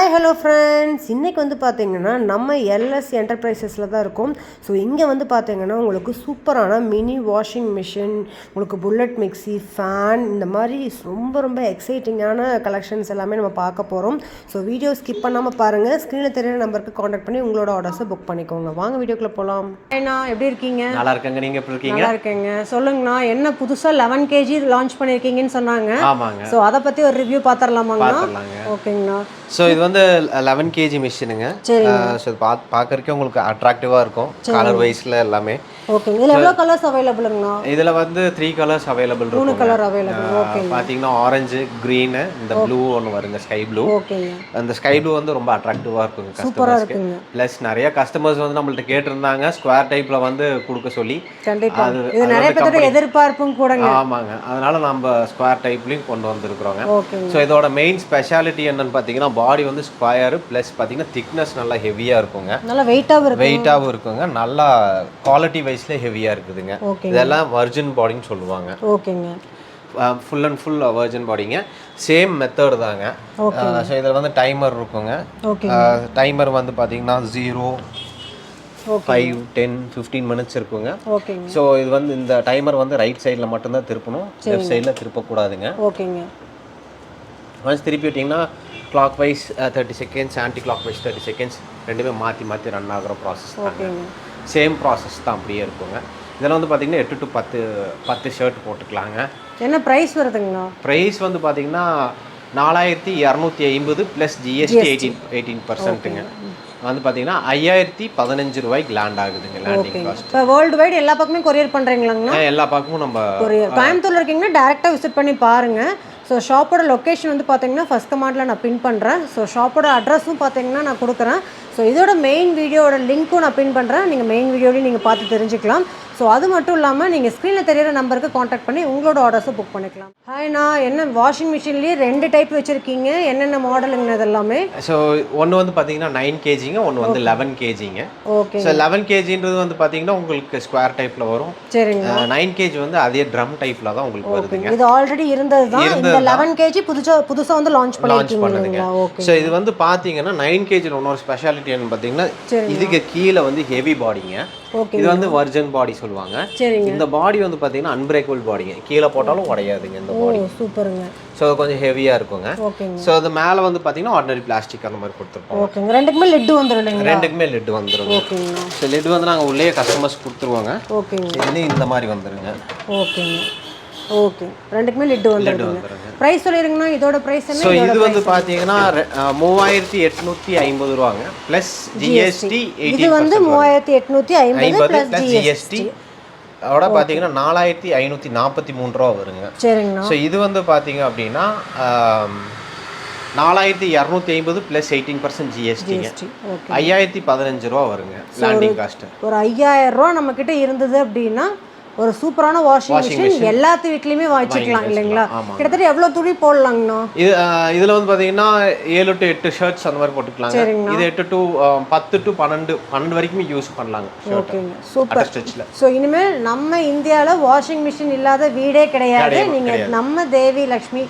Hi hello friends இன்றைக்கி வந்து பார்த்தீங்கன்னா நம்ம எல்எஸ் என்டர்பிரைசஸில் தான் இருக்கோம். ஸோ இங்கே வந்து பார்த்தீங்கன்னா உங்களுக்கு சூப்பரான மினி வாஷிங் மிஷின் உங்களுக்கு புல்லட் மிக்ஸி ஃபேன் இந்த மாதிரி ரொம்ப ரொம்ப எக்ஸைட்டிங்கான கலெக்ஷன்ஸ் எல்லாமே நம்ம பார்க்க போகிறோம் ஸோ வீடியோ ஸ்கிப் பண்ணாமல் பாருங்கள் ஸ்க்ரீனில் தெரியிற நம்பருக்கு காண்டாக்ட் பண்ணி உங்களோட ஆர்டர்ஸை புக் பண்ணிக்கோங்க. வாங்க வீடியோக்குள்ளே போகலாம் அண்ணா எப்படி இருக்கீங்க? நல்லா இருக்கங்க. நீங்க எப்படி இருக்கீங்க? நல்லா இருக்கேங்க. சொல்லுங்கண்ணா என்ன புதுசாக லெவன் கேஜி லான்ச் பண்ணியிருக்கீங்கன்னு சொன்னாங்க. ஆமாங்க. ஸோ அதை பற்றி ஒரு ரிவ்யூ பார்த்துடலாமாங்கண்ணா ஓகேங்கண்ணா. ஸோ இது வந்து லெவன் கேஜி மிஷினுங்க. ஸோ இது பா பார்க்கறக்கே உங்களுக்கு அட்ராக்டிவாக இருக்கும். கலர் வைஸில் எல்லாமே. ஓகேங்க இதில் எவ்வளோ கலர்ஸ் அவைலபிளுங்கண்ணா இதில் வந்து த்ரீ கலர்ஸ் அவைலபிள் மூணு கலர் அவைலபிள் ஓகே பார்த்தீங்கன்னா ஆரஞ்சு க்ரீனு இந்த ப்ளூ ஒன்று வருங்க ஸ்கை ப்ளூ ஓகேங்க அந்த ஸ்கை ப்ளூ வந்து ரொம்ப அட்ராக்டிவாக இருக்குங்க கஸ்டமர்ஸ்க்கு ப்ளஸ் நிறைய கஸ்டமர்ஸ் வந்து நம்மள்ட்ட கேட்டிருந்தாங்க ஸ்கொயர் டைப்பில் வந்து கொடுக்க சொல்லி. கண்டிப்பா. அது- இது நிறைய வந்து பேர்த்தோட எதிர்பார்ப்பும் கூடங்க. ஆமாங்க. அதனால நம்ம ஸ்கொயர் டைப்லையும் கொண்டு வந்திருக்கிறோங்க. ஸோ இதோட மெயின் ஸ்பெஷாலிட்டி என்னன்னு பார்த்தீங்கன்னா பாடி வந்து ஸ்கொயர் ப்ளஸ் பார்த்தீங்கன்னா திக்னஸ் நல்லா ஹெவியாக இருக்குங்க. நல்லா வெயிட்டாகவும் வெயிட்டாகவும் இருக்குங்க. நல்லா குவாலிட்டி வைஸ்ல ஹெவியாக இருக்குதுங்க. இதெல்லாம் வர்ஜின் பாடின்னு சொல்லுவாங்க. ஓகேங்க. ஃபுல் அண்ட் ஃபுல் வர்ஜின் பாடிங்க சேம் மெத்தட் தாங்க. ஸோ இதில் வந்து டைமர் இருக்குங்க. ஓகே டைமர் வந்து பார்த்தீங்கன்னா zero okay five ten fifteen minutes இருக்குங்க. ஓகேங்க. ஸோ இது வந்து இந்த டைமர் வந்து ரைட் சைடில் மட்டும்தான் திருப்பணும். லெஃப்ட் சைடில் திருப்பக்கூடாதுங்க. ஓகேங்க. ஒன்ஸ் திருப்பி விட்டிங்கன்னா clockwise thirty seconds anticlockwise thirty seconds ரெண்டுமே மாற்றி மாற்றி ரன் ஆகிற ப்ராசஸ் தாங்க. ஓகேங்க சேம் ப்ராசஸ் தான் அப்படியே இருக்குங்க. இதில் வந்து பார்த்தீங்கன்னா எட்டு டு பத்து பத்து ஷர்ட் போட்டுக்கலாங்க. என்ன ப்ரைஸ் வருதுங்கண்ணா? ப்ரைஸ் வந்து பார்த்தீங்கன்னா நாலாயிரத்தி இரநூத்தி ஐம்பது ப்ளஸ் ஜிஎஸ்டி எயிட்டீன் எயிட்டீன் பர்சன்ட்டுங்க வந்து பார்த்தீங்கன்னா ஐயாயிரத்தி பதினஞ்சு ரூபாய்க்கு லேண்ட் ஆகுதுங்க லேண்டிங் காஸ்ட் இப்போ வேர்ல்டு வைடு எல்லா பக்கமே கொரியர் பண்ணுறீங்களாங்கண்ணா எல்லா பக்கமும் நம்ம கொரியர் கோயம்புத்தூர்ல இருக்கீங்கன்னா டேரெக்டாக விசிட் பண்ணி பாருங்க. ஸோ ஷாப்போட லொக்கேஷன் வந்து பார்த்தீங்கன்னா ஃபஸ்ட் கமாண்டில் நான் பின் பண்ணுறேன் ஸோ ஷாப்போட அட்ரஸும் பார்த்தீங்கன்னா நான் கொடுக்குறேன். ஸோ இதோட மெயின் வீடியோட லிங்க்கும் நான் பின் பண்ணுறேன் நீங்கள் மெயின் வீடியோலையும் நீங்கள் பார்த்து தெரிஞ்சுக்கலாம். ஸோ அது மட்டும் இல்லாமல் நீங்கள் ஸ்க்ரீனில் தெரியிற நம்பருக்கு காண்டாக்ட் பண்ணி உங்களோட ஆர்டர்ஸும் புக் பண்ணிக்கலாம். ஹாய்ண்ணா என்ன வாஷிங் மிஷின்லேயே ரெண்டு டைப் வச்சுருக்கீங்க? என்னென்ன மாடலுங்க இதெல்லாமே ஸோ ஒன்று வந்து பார்த்தீங்கன்னா நைன் கேஜிங்க ஒன்று வந்து லெவன் கேஜிங்க ஓகே ஸோ லெவன் கேஜின்றது வந்து பார்த்தீங்கன்னா உங்களுக்கு ஸ்கொயர் டைப்பில் வரும். சரிங்க. நைன் கேஜி வந்து அதே ட்ரம் டைப்பில் தான் உங்களுக்கு வருதுங்க. இது ஆல்ரெடி இருந்தது தான். இந்த லெவன் கேஜி புதுசா புதுசாக வந்து லான்ச் லான்ச் பண்ணுதுங்க. ஸோ இது வந்து பார்த்தீங்கன்னா நைன் கேஜியில் இன்னொரு ஸ்பெஷாலிட்டி என்னன்னு பார்த்தீங்கன்னா இதுக்கு கீழே வந்து ஹெவி பாடிங்க ஓகே இது வந்து வர்ஜன் பாடி சொல்லுவாங்க. இந்த பாடி வந்து பார்த்தீங்கன்னா அன்பிரேக்கபிள் பாடிங்க கீழே போட்டாலும் உடையாதுங்க இந்த பாடி சூப்பருங்க. ஸோ கொஞ்சம் ஹெவியாக இருக்குங்க. ஓகேங்க ஸோ அது மேலே வந்து பார்த்தீங்கன்னா ஆர்டினரி பிளாஸ்டிக் அந்த மாதிரி கொடுத்துருப்போம் ஓகேங்க ரெண்டுக்குமே லெட்டு வந்துடும் ரெண்டுக்குமே லெட் வந்துருங்க. ஓகேங்கண்ணா ஸோ லெட் வந்து நாங்கள் உள்ளே கஸ்டமர்ஸ் கொடுத்துருவாங்க. ஓகேங்க இதுலேயும் இந்த மாதிரி வந்துருங்க. ஓகேங்க ஓகே ரெண்டுக்குமே லெட்டு வந்துடுங்க வந்துருங்க. ப்ரைஸ் சொல்லிருங்கண்ணா இதோட ப்ரைஸ் ஸோ இது வந்து பார்த்தீங்கன்னா மூவாயிரத்தி எட்நூத்தி ஐம்பது ரூபாங்க. ப்ளஸ் ஜிஎஸ்டி இது வந்து மூவாயிரத்தி எட்நூற்றி ஐம்பது ப்ளஸ் ஜிஎஸ்டி அதோட பார்த்தீங்கன்னா நாலாயிரத்தி ஐநூற்றி நாற்பத்தி மூணு ரூபா வருங்க. சரிங்கண்ணா. ஸோ இது வந்து பார்த்தீங்க அப்படின்னா நாலாயிரத்தி இரநூத்தி ஐம்பது ப்ளஸ் எயிட்டீன் பர்சன்ட் ஜிஎஸ்டிங்க ஐயாயிரத்தி பதினஞ்சு ரூபா வருங்க லேண்டிங் காஸ்ட் ஒரு ஐயாயிரம் ரூபா நம்ம கிட்ட இருந்தது அப்படின்னா ஒரு சூப்பரான வாஷிங் மிஷின் எல்லாத்து வீட்லயுமே வச்சுக்கலாம் இல்லைங்களா. கிட்டத்தட்ட எவ்வளவு துணி போடலாங்கண்ணா? இது இதுல வந்து பாத்தீங்கன்னா ஏழு டு எட்டு ஷர்ட்ஸ் அந்த மாதிரி சரிங்கண்ணா. இது எட்டு டு பத்து டு பன்னெண்டு பன்னெண்டு வரைக்குமே யூஸ் பண்ணலாங்க ஓகேங்க. சூப்பர். ஸ்டிச்சில் ஸோ இனிமேல் நம்ம இந்தியாவில் வாஷிங் மிஷின் இல்லாத வீடே கிடையாது. கிடையாது, நீங்கள் நம்ம தேவி லக்ஷ்மி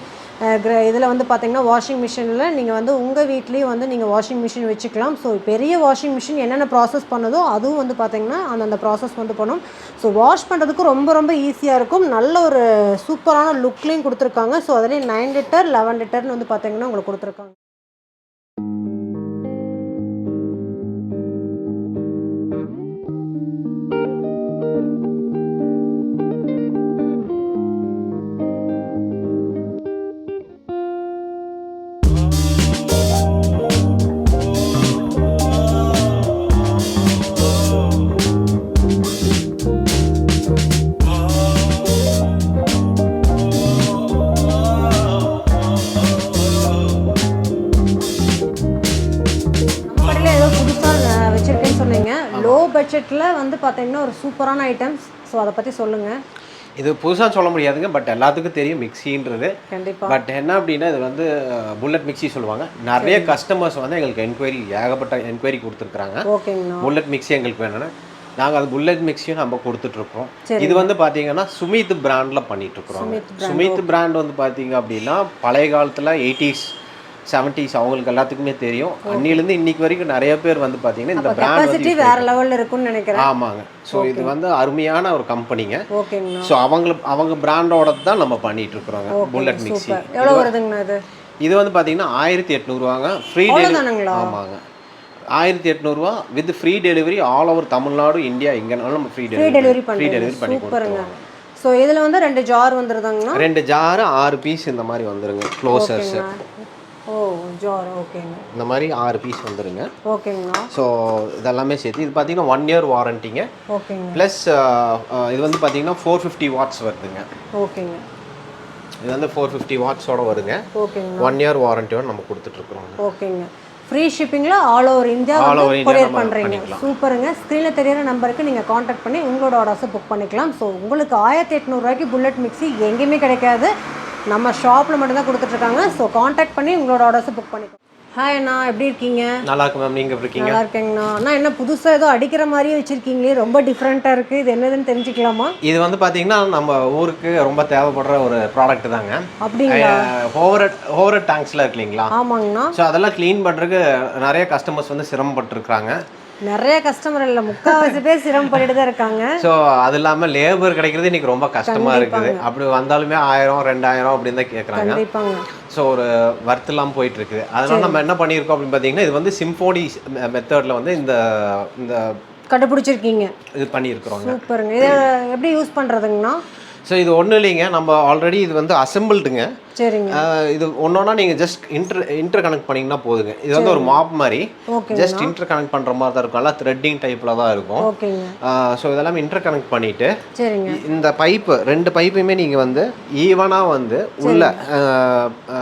இதில் வந்து பார்த்தீங்கன்னா வாஷிங் மிஷினில் நீங்கள் வந்து உங்கள் வீட்லேயும் வந்து நீங்கள் வாஷிங் மிஷின் வச்சுக்கலாம். ஸோ பெரிய வாஷிங் மிஷின் என்னென்ன ப்ராசஸ் பண்ணுதோ அதுவும் வந்து பார்த்திங்கன்னா அந்தந்த ப்ராசஸ் வந்து பண்ணும். ஸோ வாஷ் பண்ணுறதுக்கு ரொம்ப ரொம்ப ஈஸியாக இருக்கும். நல்ல ஒரு சூப்பரான லுக்லேயும் கொடுத்துருக்காங்க. ஸோ அதிலே நைன் லிட்டர் லெவன் லிட்டர்னு வந்து பார்த்திங்கன்னா உங்களுக்கு கொடுத்துருக்காங்க. பட்ஜெட்டில் வந்து பார்த்தீங்கன்னா ஒரு சூப்பரான ஐட்டம்ஸ் ஸோ அதை பற்றி சொல்லுங்கள் இது புதுசா சொல்ல முடியாதுங்க பட் எல்லாத்துக்கும் தெரியும் மிக்சின்றது. கண்டிப்பாக பட் என்ன அப்படின்னா இது வந்து புல்லட் மிக்ஸி சொல்லுவாங்க. நிறைய கஸ்டமர்ஸ் வந்து எங்களுக்கு என்கொயரி ஏகப்பட்ட என்கொயரி கொடுத்துருக்காங்க ஓகேங்கண்ணா புல்லட் மிக்ஸி எங்களுக்கு வேணும்னு. நாங்கள் அது புல்லட் மிக்ஸியும் நம்ம கொடுத்துட்ருக்கோம். இது வந்து பார்த்தீங்கன்னா சுமித் பிராண்டில் சுமித் சுமித் பிராண்ட் வந்து பார்த்தீங்க அப்படின்னா பழைய காலத்தில் எயிட்டிஸ் செவன்டிஸ் அவங்களுக்கு எல்லாத்துக்குமே தெரியும். அன்னிலேருந்து இன்னைக்கு வரைக்கும் நிறைய பேர் வந்து பார்த்தீங்கன்னா இந்த பிராண்ட் வேற லெவல்ல இருக்கும்னு நினைக்கிறேன். ஆமாங்க. ஸோ இது வந்து அருமையான ஒரு கம்பெனிங்க ஓகேங்கண்ணா ஸோ அவங்க அவங்க பிராண்டோட தான் நம்ம பண்ணிட்டு இருக்கிறோங்க. புல்லட் மிக்ஸி எவ்வளோ வருதுங்கண்ணா இது? இது வந்து பார்த்தீங்கன்னா ஆயிரத்தி எட்நூறுவாங்க ஃப்ரீ டெலிவரி ஆமாங்க. ஆயிரத்தி எட்நூறுவா with free delivery all over Tamil Nadu India எங்கேனாலும் நம்ம ஃப்ரீ டெலிவரி ஃப்ரீ டெலிவரி பண்ணி கொடுத்துருவோம். ஸோ இதில் வந்து ரெண்டு ஜார் வந்துருதாங்கண்ணா? ரெண்டு ஜாரு ஆறு பீஸ் இந்த மாதிரி வந்துருங்க. க்ளோசர்ஸ் ஓ ஜார் ஓகேங்க இந்த மாதிரி ஆறு பீஸ் வந்துருங்க. ஓகேங்கண்ணா ஸோ இதெல்லாமே சேர்த்து இது பார்த்தீங்கன்னா ஒன் இயர் வாரண்டிங்க ஓகேங்க ப்ளஸ் இது வந்து பார்த்தீங்கன்னா ஃபோர் ஃபிஃப்டி வாட்ஸ் வருதுங்க. ஓகேங்க இது வந்து ஃபோர் ஃபிஃப்டி வாட்ஸோட வருங்க ஓகேங்கண்ணா ஒன் இயர் வாரண்டியோட நம்ம கொடுத்துட்ருக்குறோங்க ஓகே ஃப்ரீ ஷிப்பிங்கில் ஆல் ஓவர் இந்தியா கொரியர் பண்ணுறீங்க. சூப்பருங்க ஸ்க்ரீனில் தெரியிற நம்பருக்கு நீங்கள் காண்டாக்ட் பண்ணி உங்களோட ஆர்டர்ஸை புக் பண்ணிக்கலாம். ஸோ உங்களுக்கு ஆயிரத்தி எட்நூறுரூவாய்க்கு புல்லட் மிக்ஸி எங்கேயுமே கிடைக்காது. நம்ம ஷாப்பில் மட்டும்தான் கொடுத்துட்ருக்காங்க. ஸோ காண்டாக்ட் பண்ணி உங்களோட ஆர்டர்ஸை புக் பண்ணிக்கலாம் ஹாய் அண்ணா எப்படி இருக்கீங்க? நல்லா இருக்கு மேம் நீங்கள் இருக்கீங்க? நல்லா இருக்கேங்கண்ணா. அண்ணா என்ன புதுசாக ஏதோ அடிக்கிற மாதிரியே வச்சுருக்கீங்களே. ரொம்ப டிஃப்ரெண்ட்டாக இருக்குது இது என்னதுன்னு தெரிஞ்சுக்கலாமா? இது வந்து பார்த்தீங்கன்னா நம்ம ஊருக்கு ரொம்ப தேவைப்படுற ஒரு ப்ராடக்ட் தாங்க. அப்படிங்களா? ஓவர் ஓவர் டேங்க்ஸ்லாம் இருக்கு இல்லைங்களா? ஆமாங்கண்ணா. ஸோ அதெல்லாம் க்ளீன் பண்ணுறதுக்கு நிறைய கஸ்டமர்ஸ் வந்து சிரமப்பட்டிருக்கிறாங்க. நிறைய கஸ்டமர் இல்லை. முக்கால்வாசி பேர் சிரமப்பட்டுட்டு தான் இருக்காங்க. ஸோ அது இல்லாமல் லேபர் கிடைக்கிறது இன்னைக்கு ரொம்ப கஷ்டமாக இருக்குது. அப்படி வந்தாலுமே ஆயிரம் ரெண்டாயிரம் அப்படின்னு தான் கேட்குறாங்க ஸோ ஒரு ஒர்த் இல்லாமல் போயிட்டு இருக்குது அதனால நம்ம என்ன பண்ணியிருக்கோம் அப்படின்னு பார்த்தீங்கன்னா இது வந்து சிம்போனி மெத்தடில் வந்து இந்த இந்த கண்டுபிடிச்சிருக்கீங்க. இது பண்ணியிருக்கிறோங்க. சூப்பருங்க. இதை எப்படி யூஸ் பண்ணுறதுங்கண்ணா ஸோ இது ஒன்றும் இல்லைங்க. நம்ம ஆல்ரெடி இது வந்து அசம்பிள்டுங்க சரிங்க. இது ஒன்றொன்னா நீங்கள் ஜஸ்ட் இன்டர் இன்டர் கனெக்ட் பண்ணிங்கன்னா போதுங்க. இது வந்து ஒரு மாப் மாதிரி. ஜஸ்ட் இன்டர் கனெக்ட் பண்ணுற மாதிரி தான் இருக்கும். எல்லாம் த்ரெட்டிங் டைப்பில் தான் இருக்கும். ஸோ இதெல்லாம் இன்டர் கனெக்ட் பண்ணிவிட்டு இந்த பைப்பு ரெண்டு பைப்பையுமே நீங்கள் வந்து ஈவனாக வந்து உள்ள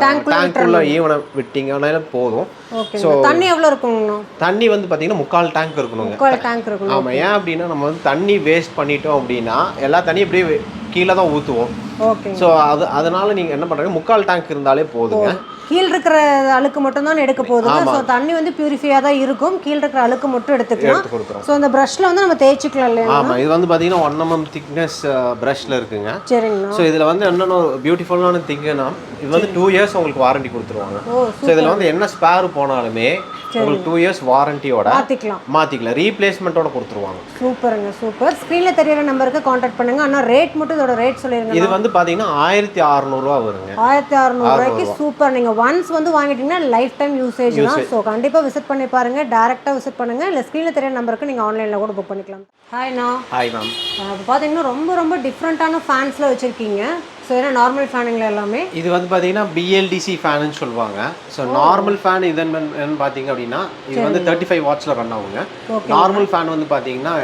டேங்க்குள்ள ஈவனாக விட்டீங்கன்னா போதும். ஓகேங்க. தண்ணி எவ்வளோ இருக்குங்கண்ணா? தண்ணி வந்து பார்த்தீங்கன்னா முக்கால் டேங்க் இருக்கணுங்க. முக்கால் டேங்க் இருக்கணும். ஆமாம் ஏன் அப்படின்னா நம்ம வந்து தண்ணி வேஸ்ட் பண்ணிட்டோம் அப்படின்னா எல்லா தண்ணியும் அப்படியே கீழே தான் ஊற்றுவோம் ஸோ அது அதனால நீங்கள் என்ன பண்ணுறீங்க முக்கால் டேங்க் இருந்தாலே போதுங்க. கீழ் இருக்கிற அழுக்கு மட்டும் தான் எடுக்க போகுதுங்க. ஸோ தண்ணி வந்து பியூரிஃபையாக தான் இருக்கும். கீழ் இருக்கிற அழுக்கு மட்டும் எடுத்துக்கலாம் ஸோ இந்த ப்ரஷ்ல வந்து நம்ம தேய்ச்சிக்கலாம் இல்லையா? ஆமாம் இது வந்து பார்த்தீங்கன்னா ஒன் எம்எம் திக்னஸ் ப்ரஷ்ல இருக்குங்க. சரிங்கண்ணா ஸோ இதில் வந்து என்னென்ன பியூட்டிஃபுல்லான திங்குனா இது வந்து டூ இயர்ஸ் உங்களுக்கு வாரண்டி கொடுத்துருவாங்க. ஸோ இதில் வந்து என்ன ஸ்பேர் போனாலுமே உங்களுக்கு டூ இயர்ஸ் வாரண்டியோட மாற்றிக்கலாம் மாற்றிக்கலாம் ரீப்ளேஸ்மெண்ட்டோட கொடுத்துருவாங்க. சூப்பருங்க சூப்பர். ஸ்க்ரீனில் தெரியிற நம்பருக்கு காண்டாக்ட் பண்ணுங்க. ஆனால் ரேட் மட்டும் இதோட ரேட் சொல்லிருங்க இது வந்து பார்த்தீங்கன்னா ஆயிரத்தி அறநூறுவா வருங்க. ஆயிரத்தி அறநூறுவாய்க்கு சூப்பர். நீங்கள் ஒன்ஸ் வந்து வாங்கிட்டீங்கன்னா லைஃப் டைம் யூசேஜ் தான் ஸோ கண்டிப்பாக விசிட் பண்ணி பாருங்க. டேரெக்டாக விசிட் பண்ணுங்க. இல்லை ஸ்க்ரீனில் தெரியிற நம்பருக்கு நீங்கள் ஆன்லைனில் கூட புக் பண்ணிக்கலாம். ஹாய்ண்ணா ஹாய் மேம் பார்த்தீங்கன்னா ரொம்ப ரொம்ப டிஃப்ரெண்ட்டான ஃபேன்ஸில் வச்சுருக்கீங்க. ஸோ ஏன்னா நார்மல் ஃபேனுங்களா எல்லாமே? இது வந்து பார்த்தீங்கன்னா பிஎல்டிசி ஃபேனுன்னு சொல்லுவாங்க. ஸோ நார்மல் ஃபேன் இது என்னன்னு பார்த்தீங்க அப்படின்னா இது வந்து தேர்ட்டி ஃபைவ் வாட்ஸில் ரன் ஆகுங்க. நார்மல் ஃபேன் வந்து பார்த்தீங்கன்னா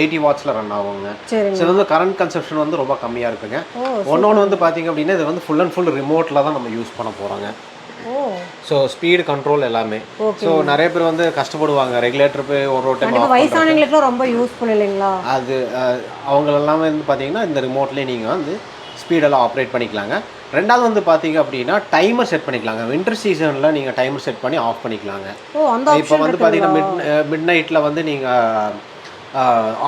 எயிட்டி வாட்ஸில் ரன் ஆகுங்க. ஸோ இது வந்து கரண்ட் கன்சப்ஷன் வந்து ரொம்ப கம்மியாக இருக்குங்க. ஓ ஒன்னொன்று வந்து பார்த்தீங்க அப்படின்னா இது வந்து ஃபுல் அண்ட் ஃபுல் ரிமோட்டில் தான் நம்ம யூஸ் பண்ண போகிறோங்க ஸோ ஸ்பீடு கண்ட்ரோல் எல்லாமே. ஸோ நிறைய பேர் வந்து கஷ்டப்படுவாங்க. ரெகுலேட்டர் போய் ஒரு ஒரு டைம் வயசானவங்களுக்குலாம் ரொம்ப யூஸ்ஃபுல் இல்லைங்களா? அது அஹ், அவங்க எல்லாமே வந்து பார்த்தீங்கன்னா இந்த ரிமோட்லேயே நீங்கள் வந்து ஸ்பீடெல்லாம் ஆப்ரேட் பண்ணிக்கலாங்க. ரெண்டாவது வந்து பார்த்தீங்க அப்படின்னா டைமர் செட் பண்ணிக்கலாங்க. வின்டர் சீசனில் நீங்கள் டைமர் செட் பண்ணி ஆஃப் பண்ணிக்கலாங்க. இப்போ வந்து பார்த்தீங்கன்னா மிட் மிட் நைட்டில் வந்து நீங்கள்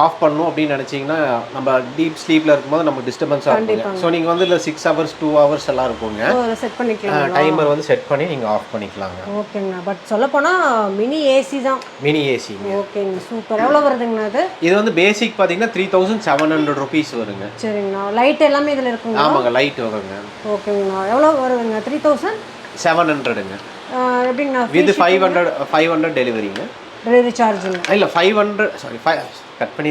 ஆஃப் பண்ணணும் அப்படின்னு நினச்சிங்கன்னா நம்ம டீப் ஸ்லீப்பில் இருக்கும்போது நம்ம டிஸ்டர்பன்ஸாக இருக்குங்க ஸோ நீங்கள் வந்து இல்லை சிக்ஸ் ஹவர்ஸ் டூ ஹவர்ஸ் எல்லாம் இருக்குங்க. செட் பண்ணிக்கலாம் டைமர் வந்து செட் பண்ணி நீங்கள் ஆஃப் பண்ணிக்கலாங்க. ஓகேங்கண்ணா பட் சொல்லப்போனால் மினி ஏசி தான். மினி ஏசி ஓகேங்க. சூப்பர் எவ்வளோ வருதுங்கண்ணா அது? இது வந்து பேசிக் பார்த்தீங்கன்னா three thousand seven hundred rupees வருங்க. சரிங்கண்ணா லைட் எல்லாமே இதில் இருக்குங்க ஆமாங்க லைட் வருங்க. ஓகேங்கண்ணா எவ்வளோ வருதுங்க? த்ரீ தௌசண்ட் செவன் ஹண்ட்ரடுங்க எப்படிங்கண்ணா with five hundred five hundred டெலிவரிங்க சார்ஜுங்க இல்லை. Five hundred sorry five cut பண்ணி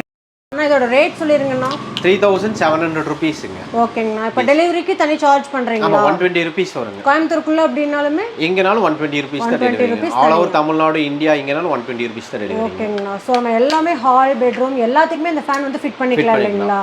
அண்ணா இதோட ரேட் சொல்லிருங்கண்ணா. த்ரீ தௌசண்ட் செவன் ஹண்ட்ரட் ருபீஸுங்க ஓகேங்கண்ணா. இப்போ டெலிவரிக்கு தனி சார்ஜ் பண்ணுறீங்களா ஆமாம் ஒன் டுவெண்ட்டி ருபீஸ் வருங்க. கோயம்புத்தூருக்குள்ளே அப்படின்னாலுமே? எங்கேனாலும் ஒன் டுவெண்ட்டி ருபீஸ் தான் delivery all over Tamil Nadu India எங்கேனாலும் ஒன் டுவெண்ட்டி ருபீஸ் தான் டெலிவரி ஓகேங்கண்ணா. ஸோ நம்ம எல்லாமே ஹால் பெட்ரூம் எல்லாத்துக்குமே இந்த ஃபேன் வந்து ஃபிட் பண்ணிக்கலாம். இல்லைங்களா?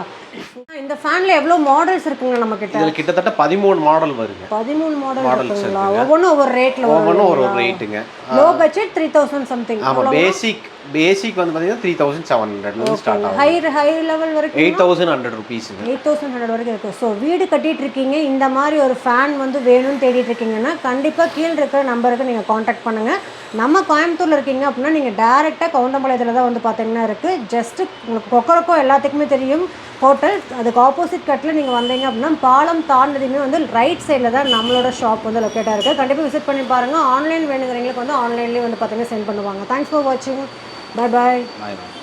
இந்த ஃபேனில் எவ்வளோ மாடல்ஸ் இருக்குங்க நம்ம கிட்ட இதில் கிட்டத்தட்ட பதிமூணு மாடல் வருங்க. பதிமூணு மாடல் இருக்குங்களா? ஒவ்வொன்றும் ஒவ்வொரு ரேட்டில் ஒவ்வொன்றும் ஒரு ஒரு ரேட்டுங்க low budget three thousand something ஆமாம் பேசிக் பேசிக் வந்து பார்த்தீங்கன்னா த்ரீ தௌசண்ட் செவன் ஹண்ட்ரட்லேருந்து ஸ்டார்ட் ஆகும் ஹை ஹை லெவல் வரைக்கும் எயிட் தௌசண்ட் ஹண்ட்ரட் ருபீஸுங்க எயிட் தௌசண்ட் ஹண்ட்ரட் வரைக்கும் இருக்குது ஸோ வீடு கட்டிட்டு இருக்கீங்க. இந்த மாதிரி ஒரு ஃபேன் வந்து வேணும்னு தேடிட்டு இருக்கீங்கன்னா கண்டிப்பாக கீழே இருக்கிற நம்பருக்கு நீங்கள் காண்டாக்ட் பண்ணுங்கள் நம்ம கோயம்புத்தூரில் இருக்கீங்க அப்படின்னா நீங்கள் டேரெக்டாக கவுண்டம்பாளையத்தில் தான் வந்து பார்த்தீங்கன்னா இருக்குது ஜஸ்ட்டு உங்களுக்கு கொக்கரக்கோ எல்லாத்துக்குமே தெரியும். ஹோட் ஹோட்டல் அதுக்கு ஆப்போசிட் கட்டில் நீங்கள் வந்தீங்க அப்படின்னா பாலம் தாண்டினதுமே வந்து ரைட் சைடில் தான் நம்மளோட ஷாப் வந்து லொக்கேட்டாக இருக்குது கண்டிப்பாக விசிட் பண்ணி பாருங்கள் ஆன்லைன் வேணுங்கிறவங்களுக்கு வந்து ஆன்லைன்லேயே வந்து பார்த்தீங்கன்னா சென்ட் பண்ணுவாங்க. தேங்க்ஸ் ஃபார் வாட்சிங் பை பாய் பாய் பாய்